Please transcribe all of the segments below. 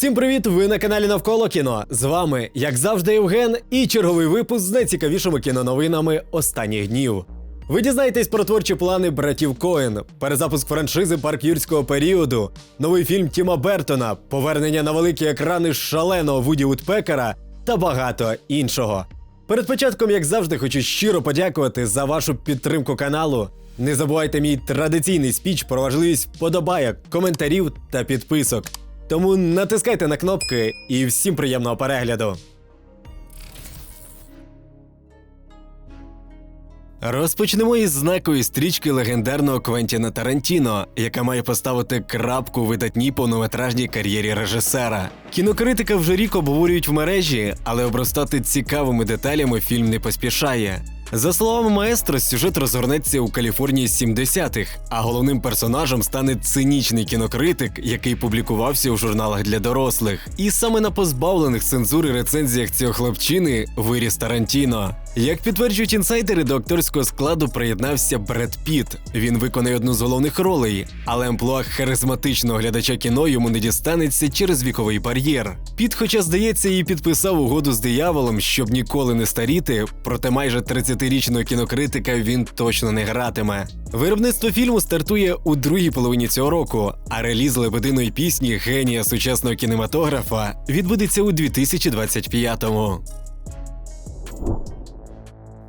Всім привіт! Ви на каналі Навколо кіно. З вами, як завжди, Євген і черговий випуск з найцікавішими кіноновинами останніх днів. Ви дізнаєтесь про творчі плани братів Коен, перезапуск франшизи парк юрського періоду, новий фільм Тіма Бертона, повернення на великі екрани шаленого Вуді Утпекера та багато іншого. Перед початком, як завжди, хочу щиро подякувати за вашу підтримку каналу. Не забувайте мій традиційний спіч про важливість вподобайок, коментарів та підписок. Тому натискайте на кнопки і всім приємного перегляду. Розпочнемо із знакової стрічки легендарного Квентіна Тарантіно, яка має поставити крапку видатній повнометражній кар'єрі режисера. Кінокритика вже рік обговорюють в мережі, але обростати цікавими деталями фільм не поспішає. За словами маестро, сюжет розгорнеться у Каліфорнії 70-х, а головним персонажем стане цинічний кінокритик, який публікувався у журналах для дорослих. І саме на позбавлених цензури рецензіях цього хлопчини виріс Тарантіно. Як підтверджують інсайдери, до акторського складу приєднався Бред Піт. Він виконає одну з головних ролей, але амплуа харизматичного глядача кіно йому не дістанеться через віковий бар'єр. Піт, хоча здається, і підписав угоду з дияволом, щоб ніколи не старіти, проте майже 30-річного кінокритика він точно не гратиме. Виробництво фільму стартує у другій половині цього року, а реліз лебединої пісні генія сучасного кінематографа відбудеться у 2025-му.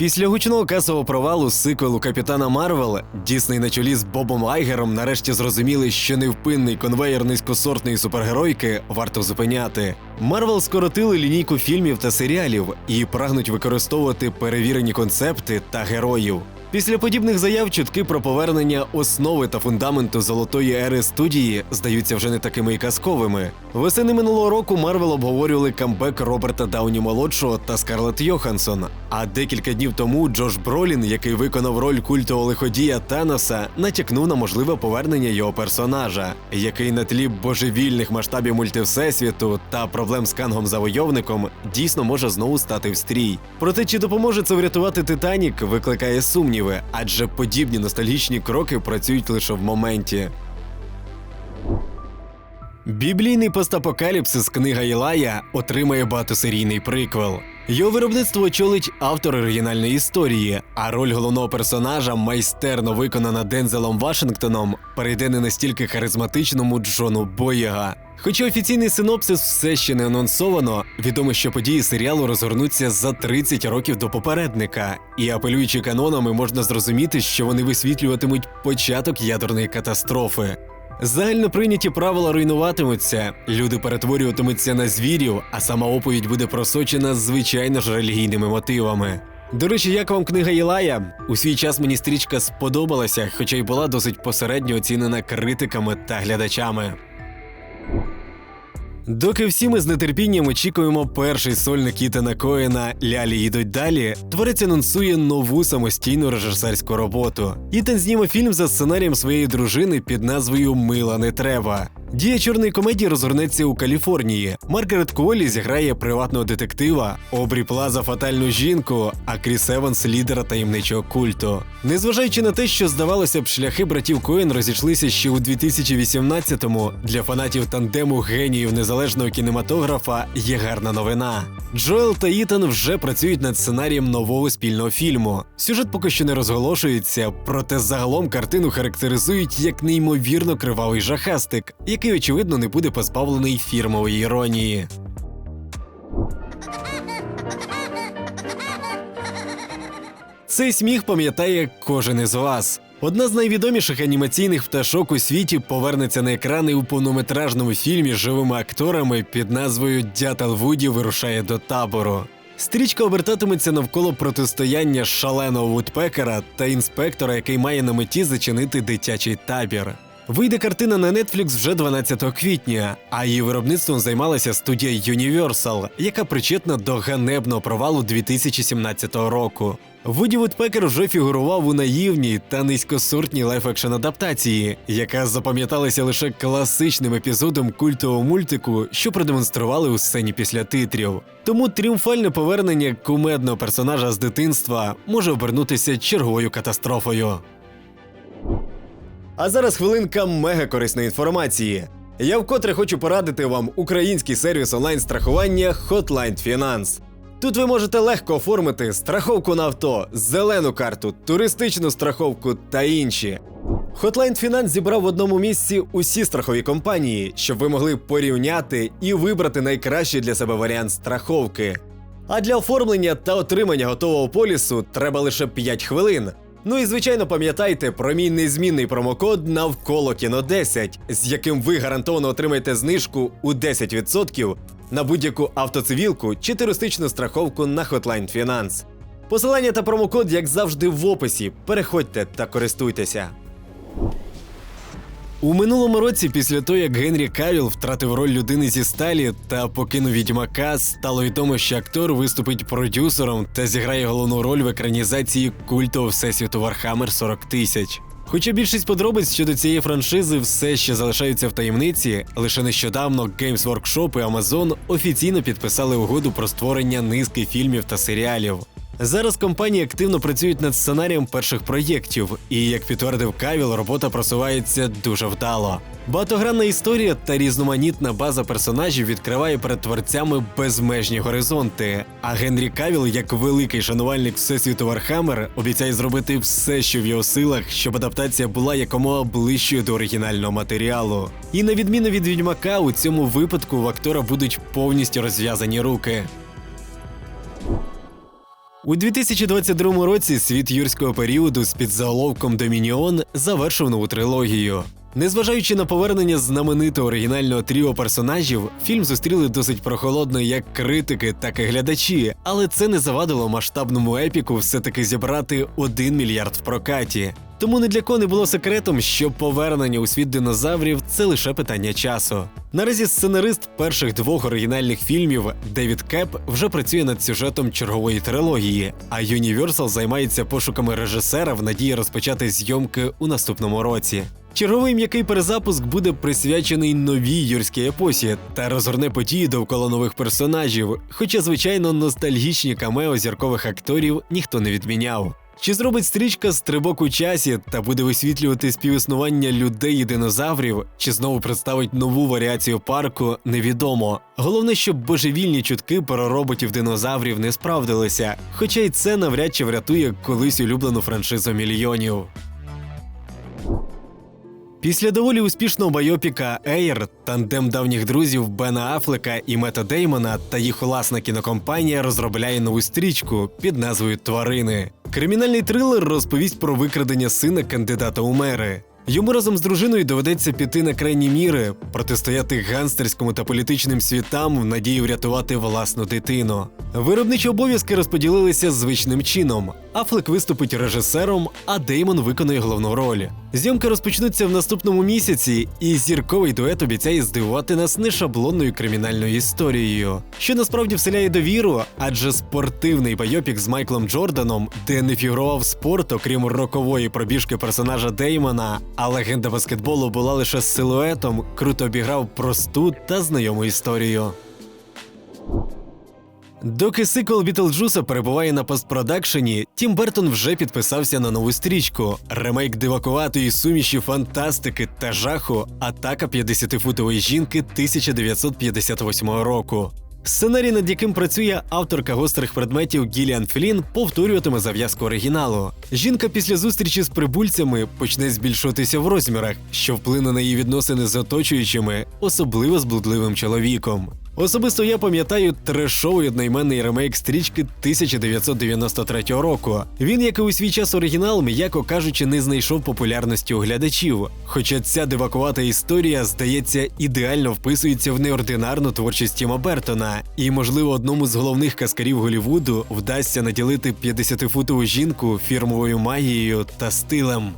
Після гучного касового провалу сиквелу Капітана Марвел Дісней на чолі з Бобом Айгером нарешті зрозуміли, що невпинний конвейер низькосортної супергеройки варто зупиняти. Марвел скоротили лінійку фільмів та серіалів і прагнуть використовувати перевірені концепти та героїв. Після подібних заяв чутки про повернення основи та фундаменту золотої ери студії здаються вже не такими і казковими. Весени минулого року Марвел обговорювали камбек Роберта Дауні молодшого та Скарлетт Йоханссон. А декілька днів тому Джош Бролін, який виконав роль культового лиходія Таноса, натякнув на можливе повернення його персонажа, який на тлі божевільних масштабів мультивсесвіту та проблем з кангом завойовником дійсно може знову стати в стрій. Проте чи допоможе це врятувати Титанік, викликає сумніви, адже подібні ностальгічні кроки працюють лише в моменті. Біблійний постапокаліпсис книга Ілая отримає багатосерійний приквел. Його виробництво очолить автор оригінальної історії, а роль головного персонажа, майстерно виконана Дензелом Вашингтоном, перейде не настільки харизматичному Джону Боєга. Хоча офіційний синопсис все ще не анонсовано, відомо, що події серіалу розгорнуться за 30 років до попередника, і апелюючи канонами, можна зрозуміти, що вони висвітлюватимуть початок ядерної катастрофи. Загально прийняті правила руйнуватимуться, люди перетворюватимуться на звірів, а сама оповідь буде просочена звичайно ж релігійними мотивами. До речі, як вам книга Єлая? У свій час мені стрічка сподобалася, хоча й була досить посередньо оцінена критиками та глядачами. Доки всі ми з нетерпінням очікуємо перший сольник Ітана Коена Лялі їдуть далі, творець анонсує нову самостійну режисерську роботу. Ітан зніме фільм за сценарієм своєї дружини під назвою Мила не треба. Дія чорної комедії розгорнеться у Каліфорнії. Маргарет Куолі зіграє приватного детектива, Обрі Плаза фатальну жінку, а Кріс Еванс лідера таємничого культу. Незважаючи на те, що здавалося б, шляхи братів Коен розійшлися ще у 2018-му, для фанатів тандему геніїв незалежного кінематографа є гарна новина. Джоел та Ітан вже працюють над сценарієм нового спільного фільму. Сюжет поки що не розголошується, проте загалом картину характеризують як неймовірно кривавий жахастик, який очевидно не буде позбавлений фірмової іронії. Цей сміх пам'ятає кожен із вас. Одна з найвідоміших анімаційних пташок у світі повернеться на екрани у повнометражному фільмі з живими акторами під назвою Дятел Вуді вирушає до табору. Стрічка обертатиметься навколо протистояння шаленого Вудпекера та інспектора, який має на меті зачинити дитячий табір. Вийде картина на Netflix вже 12 квітня, а її виробництвом займалася студія Universal, яка причетна до ганебного провалу 2017 року. Вуді Вудпекер вже фігурував у наївній та низькосортній лайф-екшн адаптації, яка запам'яталася лише класичним епізодом культового мультику, що продемонстрували у сцені після титрів. Тому тріумфальне повернення кумедного персонажа з дитинства може обернутися черговою катастрофою. А зараз хвилинка мега корисної інформації. Я вкотре хочу порадити вам український сервіс онлайн-страхування Hotline Finance. Тут ви можете легко оформити страховку на авто, зелену карту, туристичну страховку та інші. Hotline Finance зібрав в одному місці усі страхові компанії, щоб ви могли порівняти і вибрати найкращий для себе варіант страховки. А для оформлення та отримання готового полісу треба лише 5 хвилин. Ну і звичайно пам'ятайте про мій незмінний промокод навколо кіно 10, з яким ви гарантовано отримаєте знижку у 10% на будь-яку автоцивілку чи туристичну страховку на Hotline Finance. Посилання та промокод, як завжди, в описі. Переходьте та користуйтеся. У минулому році, після того, як Генрі Кавіл втратив роль людини зі сталі та покинув відьмака, стало відомо, що актор виступить продюсером та зіграє головну роль в екранізації культового всесвіту Вархаммер 40 тисяч. Хоча більшість подробиць щодо цієї франшизи все ще залишаються в таємниці, лише нещодавно Games Workshop і Amazon офіційно підписали угоду про створення низки фільмів та серіалів. Зараз компанії активно працюють над сценарієм перших проєктів, і як підтвердив Кавіл, робота просувається дуже вдало. Багатогранна історія та різноманітна база персонажів відкриває перед творцями безмежні горизонти. А Генрі Кавіл, як великий шанувальник всесвіту Вархаммер, обіцяє зробити все, що в його силах, щоб адаптація була якомога ближчою до оригінального матеріалу. І на відміну від відьмака, у цьому випадку в актора будуть повністю розв'язані руки. У 2022 році світ юрського періоду з підзаголовком Домініон завершив нову трилогію. Незважаючи на повернення знаменитого оригінального тріо персонажів, фільм зустріли досить прохолодно як критики, так і глядачі, але це не завадило масштабному епіку все-таки зібрати 1 мільярд в прокаті. Тому не для кого не було секретом, що повернення у світ динозаврів це лише питання часу. Наразі сценарист перших двох оригінальних фільмів Девід Кеп вже працює над сюжетом чергової трилогії, а Universal займається пошуками режисера в надії розпочати зйомки у наступному році. Черговий м'який перезапуск буде присвячений новій юрській епосі та розгорне події довкола нових персонажів. Хоча, звичайно, ностальгічні камео зіркових акторів ніхто не відміняв. Чи зробить стрічка стрибок у часі та буде висвітлювати співіснування людей і динозаврів, чи знову представить нову варіацію парку, невідомо. Головне, щоб божевільні чутки про роботів динозаврів не справдилися, хоча й це навряд чи врятує колись улюблену франшизу мільйонів. Після доволі успішного байопіка Ейр, тандем давніх друзів Бена Афлека і Мета Деймона та їх власна кінокомпанія розробляє нову стрічку під назвою Тварини. Кримінальний трилер розповість про викрадення сина кандидата у мери. Йому разом з дружиною доведеться піти на крайні міри, протистояти ганстерському та політичним світам в надії врятувати власну дитину. Виробничі обов'язки розподілилися звичним чином. Афлек виступить режисером, а Деймон виконує головну роль. Зйомки розпочнуться в наступному місяці, і зірковий дует обіцяє здивувати нас не шаблонною кримінальною історією, що насправді вселяє довіру, адже спортивний байопік з Майклом Джорданом, де не фігурував спорт, окрім рокової пробіжки персонажа Деймона, а легенда баскетболу була лише силуетом, круто обіграв просту та знайому історію. Доки сиквел Бітлджуса перебуває на постпродакшені, Тім Бертон вже підписався на нову стрічку. Ремейк дивакуватої суміші фантастики та жаху Атака 50-футової жінки 1958 року. Сценарій, над яким працює авторка гострих предметів Гіліан Флін, повторюватиме зав'язку оригіналу. Жінка після зустрічі з прибульцями почне збільшуватися в розмірах, що вплине на її відносини з оточуючими, особливо з блудливим чоловіком. Особисто я пам'ятаю трешовий одноіменний ремейк стрічки 1993 року. Він, як і у свій час оригінал, м'яко кажучи, не знайшов популярності у глядачів. Хоча ця дивакувата історія, здається, ідеально вписується в неординарну творчість Тіма Бертона, і, можливо, одному з головних каскарів Голівуду вдасться наділити 50-футову жінку фірмовою магією та стилем.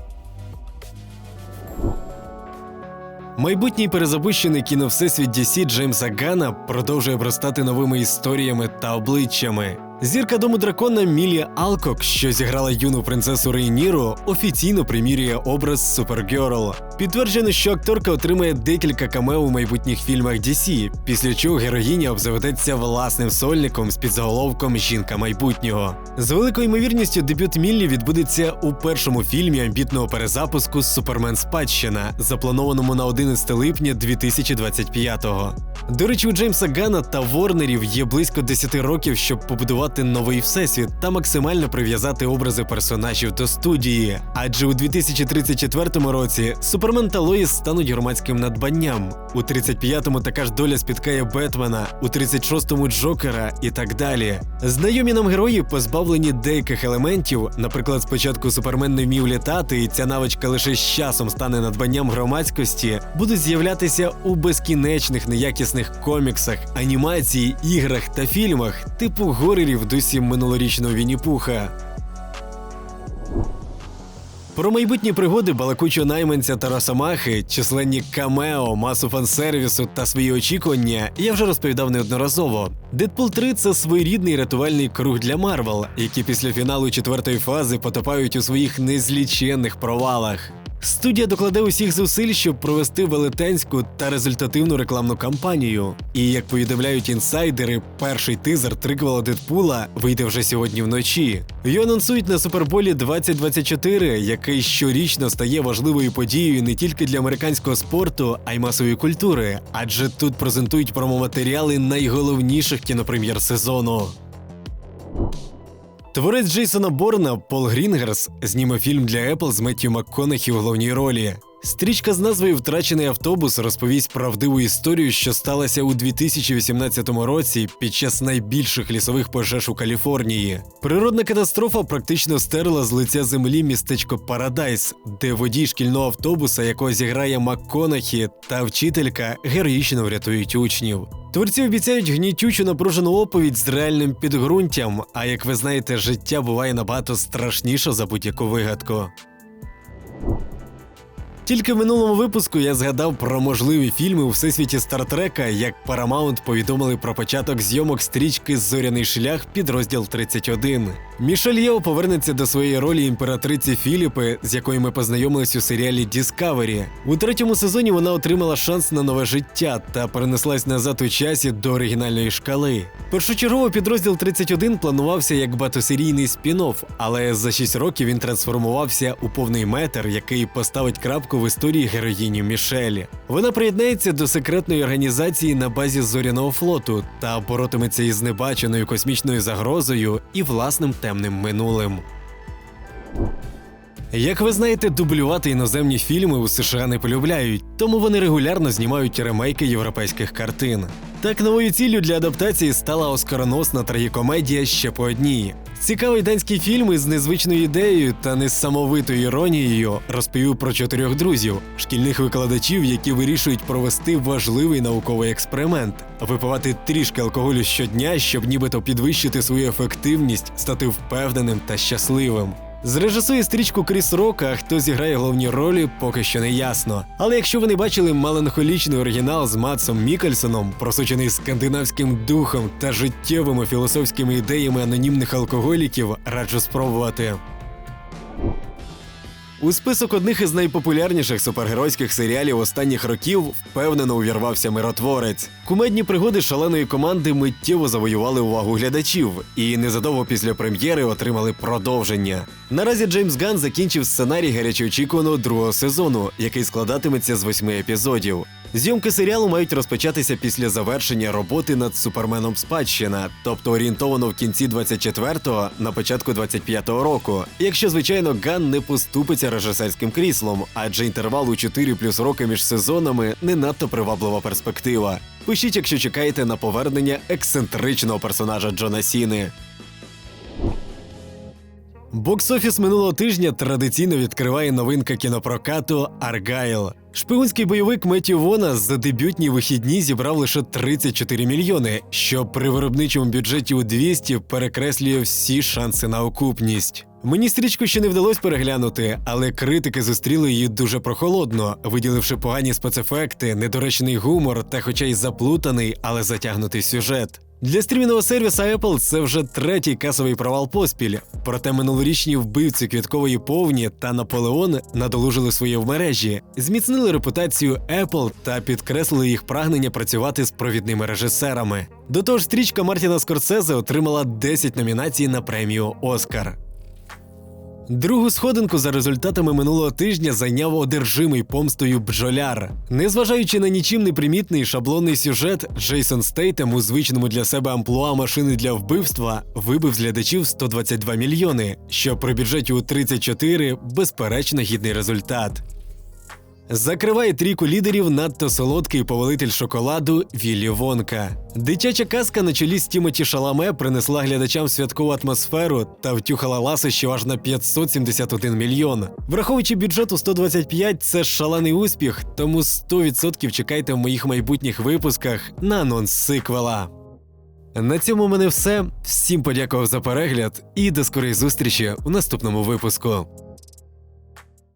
Майбутній перезапущений кіновсесвіт DC Джеймса Гана продовжує обростати новими історіями та обличчями. Зірка дому дракона Мілі Алкок, що зіграла юну принцесу Рейніру, офіційно примірює образ Супергерл. Підтверджено, що акторка отримає декілька камео у майбутніх фільмах DC, після чого героїня обзаведеться власним сольником з підзаголовком Жінка майбутнього. З великою ймовірністю дебют Міллі відбудеться у першому фільмі амбітного перезапуску Супермен Спадщина, запланованому на 11 липня 2025-го. До речі, у Джеймса Гана та Ворнерів є близько 10 років, щоб побудувати новий всесвіт та максимально прив'язати образи персонажів до студії. Адже у 2034 році Супермен та Лоїс стануть громадським надбанням. У 35-му така ж доля спіткає Бетмена, у 36-му Джокера і так далі. Знайомі нам герої позбавлені деяких елементів. Наприклад, спочатку Супермен не вмів літати, і ця навичка лише з часом стане надбанням громадськості, будуть з'являтися у безкінечних неякісних коміксах, анімації, іграх та фільмах, типу горерів дусі минулорічного Вінні-Пуха. Про майбутні пригоди балакучого найманця та Росомахи, численні камео, масу фансервісу та свої очікування я вже розповідав неодноразово. Дедпул 3 це своєрідний рятувальний круг для Марвел, які після фіналу четвертої фази потопають у своїх незліченних провалах. Студія докладе усіх зусиль, щоб провести велетенську та результативну рекламну кампанію. І як повідомляють інсайдери, перший тизер триквела Дедпула вийде вже сьогодні вночі. Його анонсують на Суперболі 2024, який щорічно стає важливою подією не тільки для американського спорту, а й масової культури, адже тут презентують промоматеріали найголовніших кінопрем'єр сезону. Творець Джейсона Борна Пол Грінгерс зніме фільм для Apple з Меттью МакКонахі у головній ролі. Стрічка з назвою Втрачений автобус розповість правдиву історію, що сталася у 2018 році під час найбільших лісових пожеж у Каліфорнії. Природна катастрофа практично стерла з лиця землі містечко Парадайс, де водій шкільного автобуса, якого зіграє МакКонахі, та вчителька героїчно врятують учнів. Творці обіцяють гнітючу напружену оповідь з реальним підґрунтям. А як ви знаєте, життя буває набагато страшніше за будь-яку вигадку. Тільки в минулому випуску я згадав про можливі фільми у всесвіті Стартрека, як Paramount повідомили про початок зйомок стрічки Зоряний шлях підрозділ 31. Мішель Єо повернеться до своєї ролі імператриці Філіпи, з якою ми познайомились у серіалі Discovery. У третьому сезоні вона отримала шанс на нове життя та перенеслась назад у часі до оригінальної шкали. Першочергово підрозділ 31 планувався як батосерійний спін-офф, але за 6 років він трансформувався у повний метр, який поставить крапку в історії героїні Мішелі. Вона приєднається до секретної організації на базі зоряного флоту та боротиметься із небаченою космічною загрозою і власним темним минулим. Як ви знаєте, дублювати іноземні фільми у США не полюбляють, тому вони регулярно знімають ремейки європейських картин. Так новою ціллю для адаптації стала оскароносна трагікомедія ще по одній. Цікавий данський фільм із незвичною ідеєю та несамовитою іронією розповів про чотирьох друзів, шкільних викладачів, які вирішують провести важливий науковий експеримент, випивати трішки алкоголю щодня, щоб нібито підвищити свою ефективність, стати впевненим та щасливим. Зрежисує стрічку Кріс Рок, а хто зіграє головні ролі, поки що не ясно. Але якщо ви не бачили меланхолічний оригінал з Матсом Мікельсоном, просучений скандинавським духом та життєвими філософськими ідеями анонімних алкоголіків, раджу спробувати. У список одних із найпопулярніших супергеройських серіалів останніх років впевнено увірвався миротворець. Кумедні пригоди шаленої команди миттєво завоювали увагу глядачів і незадовго після прем'єри отримали продовження. Наразі Джеймс Ган закінчив сценарій гарячоочікуваного другого сезону, який складатиметься з восьми епізодів. Зйомки серіалу мають розпочатися після завершення роботи над суперменом Спадщина, тобто орієнтовано в кінці 24-го на початку 25-го року. Якщо звичайно Ган не поступиться режисерським кріслом, адже інтервал у 4 плюс роки між сезонами не надто приваблива перспектива. Пишіть, якщо чекаєте на повернення ексцентричного персонажа Джона Сіни. Бокс-офіс минулого тижня традиційно відкриває новинка кінопрокату Аргайл. Шпигунський бойовик Меттю Вона за дебютні вихідні зібрав лише 34 мільйони, що при виробничому бюджеті у 200 перекреслює всі шанси на окупність. Мені стрічку ще не вдалося переглянути, але критики зустріли її дуже прохолодно, виділивши погані спецефекти, недоречний гумор та, хоча й заплутаний, але затягнутий сюжет. Для стрімінного сервіса Apple це вже третій касовий провал поспіль. Проте минулорічні вбивці квіткової повні та Наполеон надолужили своє в мережі, зміцнили репутацію Apple та підкреслили їх прагнення працювати з провідними режисерами. До того ж, стрічка Мартіна Скорсезе отримала 10 номінацій на премію Оскар. Другу сходинку за результатами минулого тижня зайняв одержимий помстою бджоляр. Незважаючи на нічим непримітний шаблонний сюжет, Джейсон Стейтем у звичному для себе амплуа машини для вбивства вибив з глядачів 122 мільйони, що при бюджеті у 34 безперечно гідний результат. Закриває трійку лідерів надто солодкий повелитель шоколаду Віллі Вонка. Дитяча казка на чолі з Тімоті Шаламе принесла глядачам святкову атмосферу та втюхала ласощів аж на 571 мільйон. Враховуючи бюджет у 125, це шалений успіх, тому 100% чекайте в моїх майбутніх випусках на анонс сиквела. На цьому в мене все. Всім подякував за перегляд і до скорої зустрічі у наступному випуску.